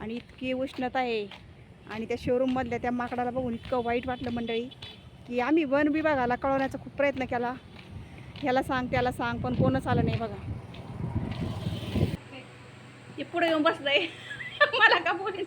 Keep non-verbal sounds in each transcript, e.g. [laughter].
आणि इतकी उष्णता आहे. आणि त्या शोरूममधल्या त्या माकडाला बघून इतकं वाईट वाटलं मंडळी की आम्ही वन विभागाला कळवण्याचा खूप प्रयत्न केला. ह्याला सांग त्याला सांग पण कोणच आलं नाही बघा. हे पुढे येऊन बसलंय. [laughs] मला का बोली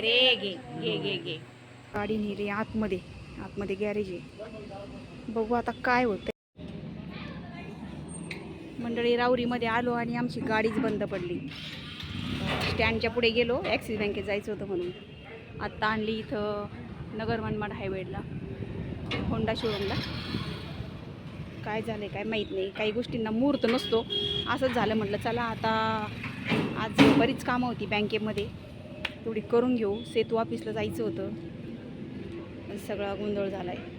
रे गाडी नेली आतमध्ये. आतमध्ये गॅरेज आहे. बघू आता काय होतं मंडळी राऊरीमध्ये आलो आणि आमची गाडीच बंद पडली. स्टँडच्या पुढे गेलो ॲक्सिस बँकेत जायचं होतं म्हणून. आत्ता आणली इथं नगर मनमाड हायवेला होंडा शोरूमला काय झालं आहे काय माहीत नाही. काही गोष्टींना मुहूर्त नसतो. असंच झालं म्हटलं चला आता आज बरीच कामं होती बँकेमध्ये. तेवढी करून घेऊ. सेतू ऑफिसला जायचं होतं. सगळा गोंधळ झाला आहे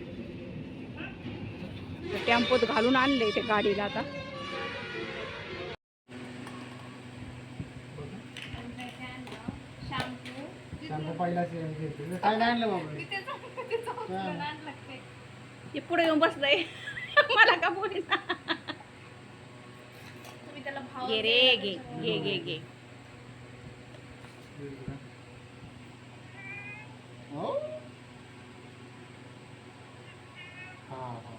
टेम्पोत घालून आणलं आहे त्या गाडीला आता. पहिला काय नाही आणलं बाबा. ते पुढे येऊन बसलंय. मला का बोली तुम्ही त्याला भाव घे रे घे घे घे घे हो हा हा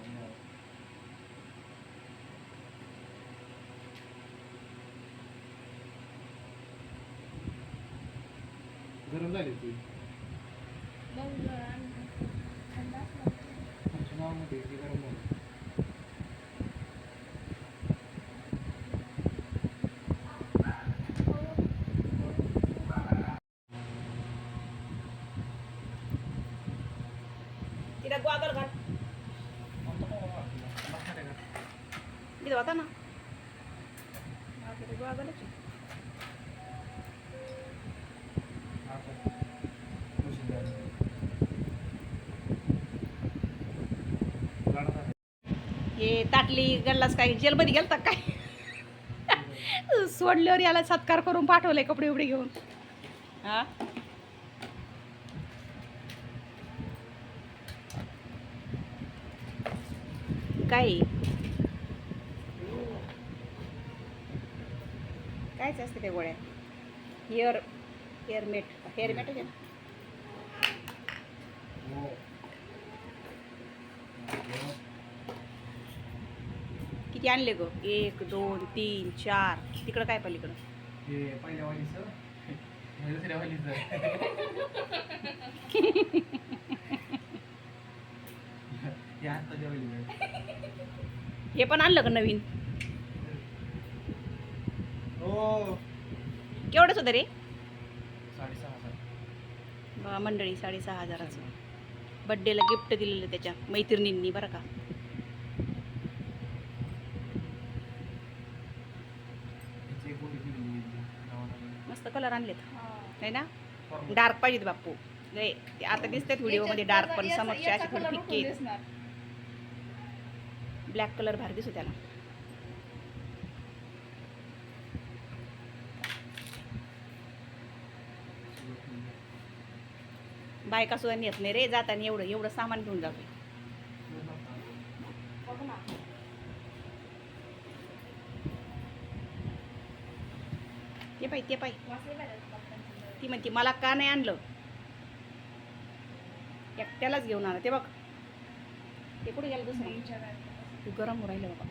बरं. गरम झाली ती आमच्या नावामध्ये ती गरम झाली तिला ग्वागल घाल इथं होता ना हे ताटली गल्लास काय जेलमध्ये गेलता काय? सोडल्यावर याला सत्कार करून पाठवले कपडे उपडे घेऊन. हा? काय? कायच असते ते गोळ्या? हेअर हेअरमेट हेअरमेट आहे ना? किती आणले ग? एक दोन तीन चार. तिकडं काय पलीकडं? हे पहिल्या वालीचं. हे दुसऱ्या वालीचं. पण आणलं का नवीन? हो. केवढंच होतं रे? मंडळी साडेसहा हजाराचं. बड्डेला गिफ्ट दिलेलं त्याच्या मैत्रिणींनी बरं का त्याची एक मोठी दिली मी गावाला. मस्त कलर आणलेत. नाही ना? डार्क पाहिजेत बाप्पू. लय ते आता दिसतात व्हिडिओमध्ये डार्क पण समोरच्या असे थोडे फिक्के. ब्लॅक कलर भारी दिसतो त्याला. बायका सुद्धा नेत नाही रे जाताना एवढं एवढं सामान घेऊन जातो ते पाय ते पाय. ती म्हणते मला का नाही आणलं? एकट्यालाच घेऊन आलं. ते बघ. ते कुठे गेलं दुसरं? तू गरम राहिलं बाबा.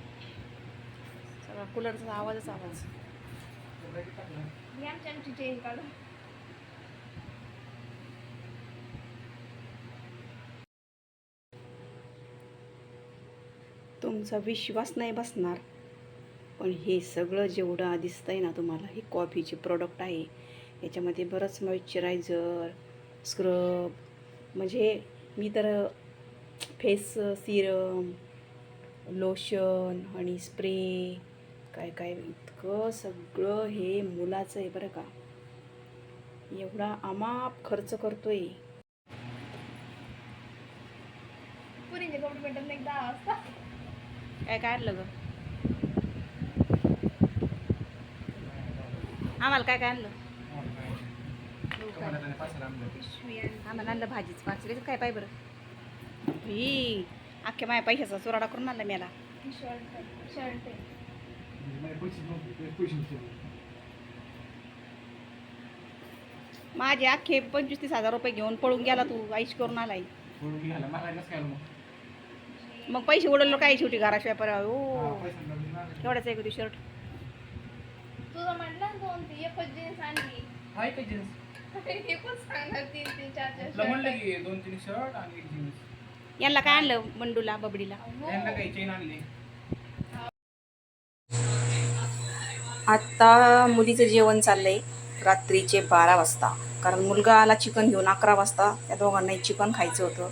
सगळा कूलरचा आवाजच आवाज. काढू तुमचा विश्वास नाही बसणार. पण हे सगळं जेवढं दिसतंय ना तुम्हाला हे कॉफीचे प्रोडक्ट आहे. याच्यामध्ये बरंच मॉइश्चरायझर स्क्रब म्हणजे मी तर फेस सिरम लोशन आणि स्प्रे काय काय इतकं सगळं हे मुलाचं आहे बरं का. एवढा अमाप खर्च दहा वाजता काय काय आणलं ग? आम्हाला काय काय आणलं? आम्हाला आणलं भाजीच पाचशे काय पाय बरं? ही अख्ख्या माझ्या पैशाचा चुराडा करून आणला मला. माझे अख्खे पंचवीस तीस हजार रुपये घेऊन पळून गेला तू आईश करून आलाय. मग पैसे उडवलं काय शेवटी घराशिवाय पर हा. केवढाच आहे तू शर्ट. तुझं म्हटलं दोन ती एकच जीन्स आणली. हाय का जीन्स? एकच सांगणार तीन तीन चार चार तुला म्हणलं shirt. की दोन तीन शर्ट आणि एक जीन्स. यांना काय आणलं बंडूला बबडीला? हो. यांना काही चेन आणली. आत्ता मुलीचं जेवण चाललंय रात्रीचे बारा वाजता. कारण मुलगा आला चिकन घेऊन अकरा वाजता. त्या दोघांनाही चिकन खायचं होतं.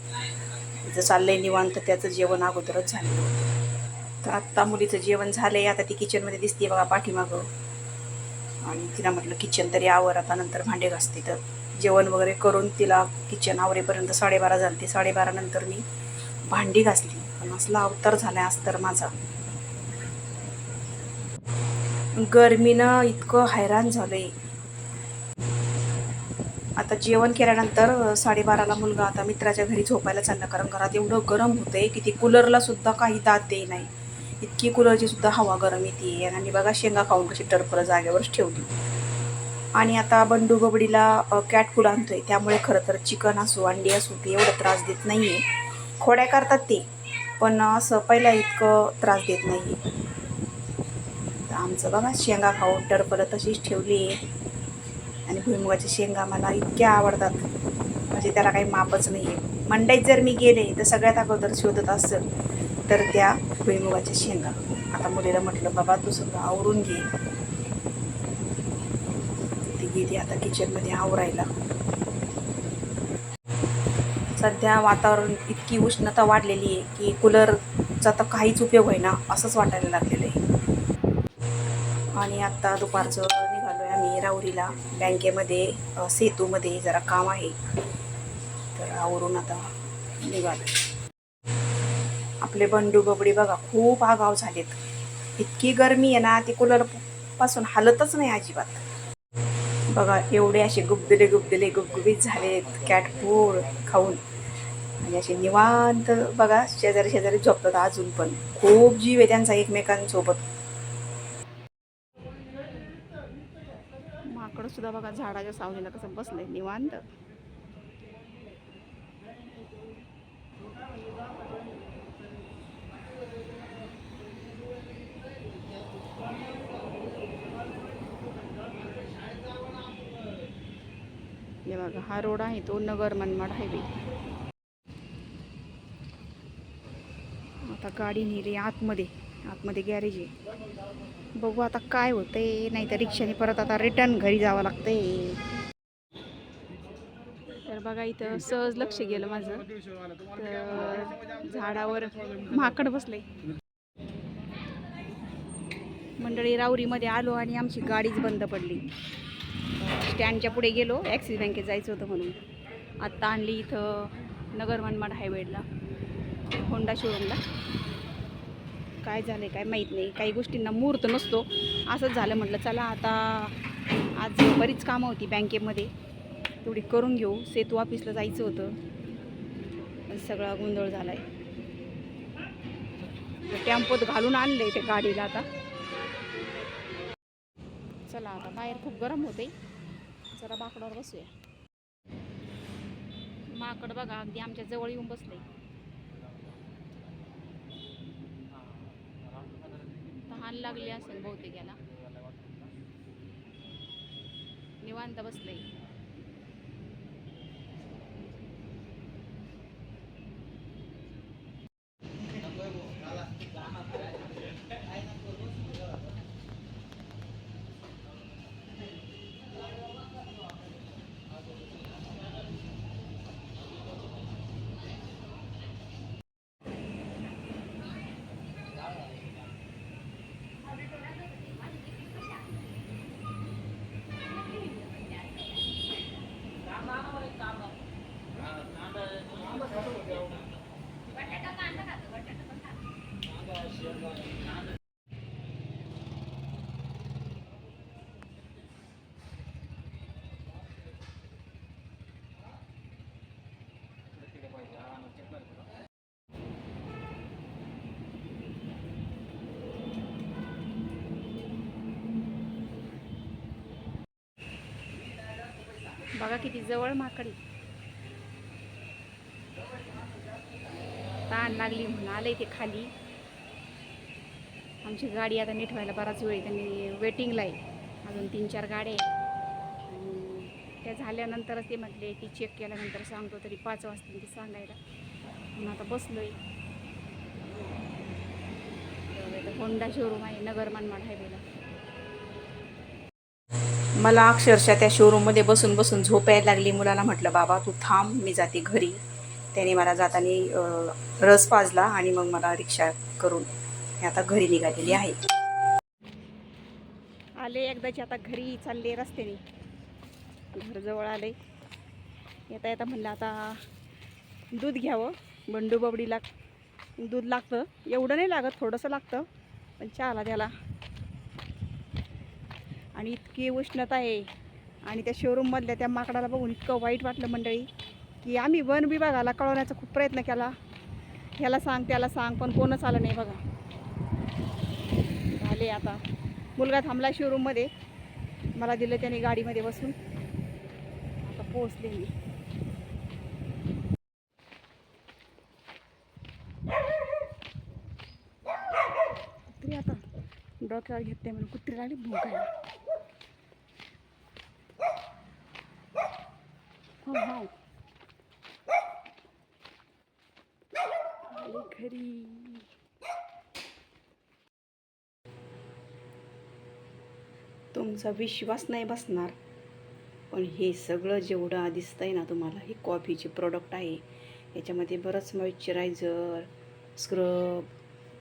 तिचं चाललंय निवांत त्याचं जेवण अगोदरच झालेलं होतं. तर आत्ता मुलीचं जेवण झालंय. आता ती किचनमध्ये दिसते बघा पाठीमागं. आणि तिला म्हटलं किचन तरी आवर आता नंतर भांडे घासते तर. जेवण वगैरे करून तिला किचन आवरेपर्यंत साडेबारा झाले ते साडेबारा नंतर मी भांडी घासली. पण असला अवतार झाला आज तर माझा. गरमीनं इतकं हैराण झालंय आता जेवण केल्यानंतर साडेबाराला मुलगा आता मित्राच्या घरी झोपायला चालला. कारण घरात एवढं गरम होतंय की ती कूलरला सुद्धा काही दाद देई नाही. इतकी कूलरची सुद्धा हवा गरम येते. आणि बघा शेंगा खाऊन कशी टरपर जागेवरच ठेवली. आणि आता बंडू बबडीला कॅट फूड आणतोय. त्यामुळे खरं तर चिकन असो अंडी असो ते एवढं त्रास देत नाही आहे खोड्या करतात ते पण असं पहिला इतकं त्रास देत नाही तर आमचं बघा शेंगा खाऊन टरपर तशीच ठेवली. आहे आणि भुईमुगाच्या शेंगा मला इतक्या आवडतात. म्हणजे त्याला काही मापच नाही आहे मंडईत जर मी गेले तर सगळ्यात अगोदर शोधत असेल तर त्या भुईमुगाच्या शेंगा. आता मुलीला म्हटलं बाबा तू सगळं आवरून घे. ती गेली आता किचनमध्ये आवरायला. सध्या वातावरण इतकी उष्णता वाढलेली आहे की कूलरचा तर काहीच उपयोग होईना असंच वाटायला लागलेलं आहे. आणि आत्ता दुपारचं निघालो आहे आम्ही राहुरीला. बँकेमध्ये सेतूमध्ये जरा काम आहे. तर आवरून आता निघालो आपले बंडू बबडी बघा खूप आगाव झालेत. इतकी गरमी आहे ना ती कूलरपासून हालतच नाही अजिबात. बघा एवढे असे गुबदिले गुबदिले गुबगुबीत झालेत कॅट फूड खाऊन. आणि असे निवांत बघा शेजारी शेजारी झोपतात अजून पण. खूप जीव आहे त्यांचा एकमेकांसोबत. माकड सुद्धा बघा झाडाच्या सावलीला कसं बसलंय निवांत. हे बघा हा रोड आहे तो नगर मनमाड हायवे. आता गाडी नेली आतमध्ये आतमध्ये गॅरेज आहे. बघू आता काय होतंय नाही तर रिक्षाने परत आता रिटर्न घरी जावं लागतंय. तर बघा इथं सहज लक्ष गेलं माझं. तर झाडावर माकड बसले. मंडळी राऊरीमध्ये आलो आणि आमची गाडीच बंद पडली. स्टँडच्या पुढे गेलो ॲक्सिस बँकेत जायचं होतं म्हणून. आत्ता आणली इथं नगर मनमाड हायवेला होंडा शोरूमला काय झालं आहे काय माहीत नाही. काही गोष्टींना मुहूर्त नसतो. असंच झालं म्हटलं चला आता आज बरीच कामं होती बँकेमध्ये. तेवढी करून घेऊ. सेतू ऑफिसला जायचं होतं. सगळा गोंधळ झाला आहे टेम्पोत घालून आणलं आहे ते गाडीला आता. चला आता बाहेर खूप गरम होते जरा बाकडावर बसूया. माकड बघा अगदी आमच्या जवळ येऊन बसले तहान लागली असेल बहुतेक याला. निवांत बसले बघा किती जवळ माकडी. ताण लागली म्हणून आलं ते खाली. आमची गाडी आता नीट व्हायला बराच वेळ आहे. त्यांनी वेटिंगला आहे. अजून तीन चार गाड्या आहेत. आणि त्या झाल्यानंतरच ते म्हटले की चेक केल्यानंतर सांगतो तरी पाच वाजता ते सांगायला. म्हणून आता बसलो आहे होंडा शोरूम आहे नगर मनमाड हायवेला मला अक्षरशः त्या शोरूममध्ये बसून बसून झोप यायला लागली. मुलाला म्हटलं बाबा तू थांब मी जाते घरी. त्याने मला जाताना रस पाजला आणि मग मला रिक्षा करून मी आता घरी निघालेली आहे. आले एकदाची आता घरी चालले रस्त्याने. घरजवळ आले. येता येता म्हणलं आता दूध घ्यावं. बंडू बबडीला दूध लागतं. एवढं नाही लागत थोडंसं लागतं पण चहाला त्याला. आणि इतकी उष्णता आहे. आणि त्या शोरूममधल्या त्या माकडाला बघून इतकं वाईट वाटलं मंडळी की आम्ही वन विभागाला कळवण्याचा खूप प्रयत्न केला. ह्याला सांग त्याला सांग पण कोणच आलं नाही बघा. झाले आता. मुलगा थांबला शोरूममध्ये मला दिलं त्याने गाडीमध्ये बसून. आता पोहोचले मी. कुत्री आता. डोक्यावर घेते म्हणून कुत्री लागली आहे हो हो आली घरी तुमचा विश्वास नाही बसणार. पण हे सगळं जेवढं दिसतंय ना तुम्हाला हे कॉफीचे प्रोडक्ट आहे. याच्यामध्ये बरंच मॉइश्चरायझर स्क्रब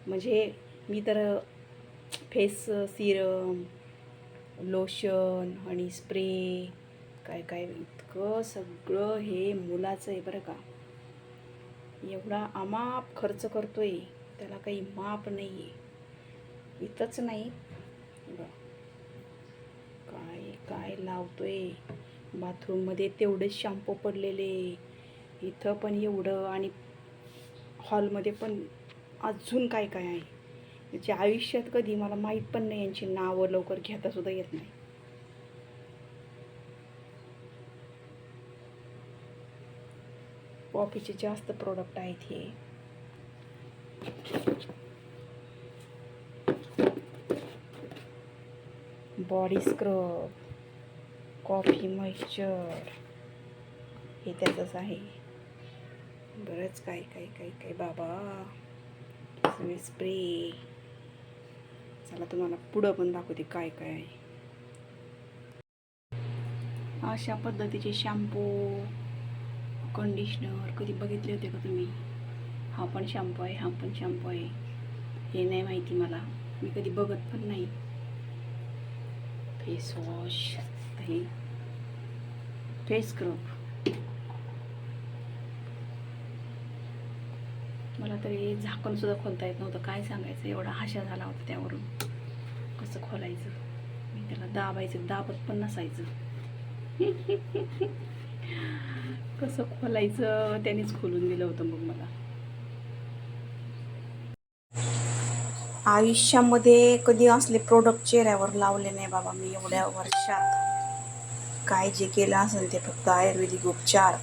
म्हणजे मी तर फेस सिरम लोशन आणि स्प्रे काय काय इतकं सगळं हे मुलाचं आहे बरं का. एवढा अमाप खर्च करतो आहे त्याला काही माप नाही आहे इथंच नाही. बघा. काय काय लावतोय? बाथरूममध्ये तेवढेच शॅम्पू पडलेले. इथं पण एवढं आणि हॉलमध्ये पण अजून काय काय आहे? याच्या आयुष्यात कधी मला माहीत पण नाही यांची नावं लवकर घेता सुद्धा येत नाही. कॉफीचे जास्त प्रोडक्ट आहेत हे. बॉडी स्क्रब कॉफी मॉइश्चर हे त्याचंच आहे. बरंच काय काय काय काय बाबा. सगळे स्प्रे चला तुम्हाला पुढं पण दाखवते काय काय आहे. अशा पद्धतीचे शॅम्पू कंडिशनर कधी बघितले होते का तुम्ही? हा पण शॅम्पू आहे हा पण शॅम्पू आहे. हे नाही माहिती मला. मी कधी बघत पण नाही. फेस वॉश हे. फेस स्क्रब मला तरी झाकण सुद्धा खोलता येत नव्हतं. काय सांगायचं? एवढा हाशा झाला होता त्यावरून. कसं खोलायचं? मी त्याला दाबायचं. दाबत पण नसायचं. [laughs] कसं खोलायचं? त्यानेच खोलून दिलं होतं मग मला. आयुष्यामध्ये कधी असले प्रोडक्ट चेहऱ्यावर लावले नाही बाबा मी एवढ्या वर्षात. काय जे केलं असेल ते फक्त आयुर्वेदिक उपचार.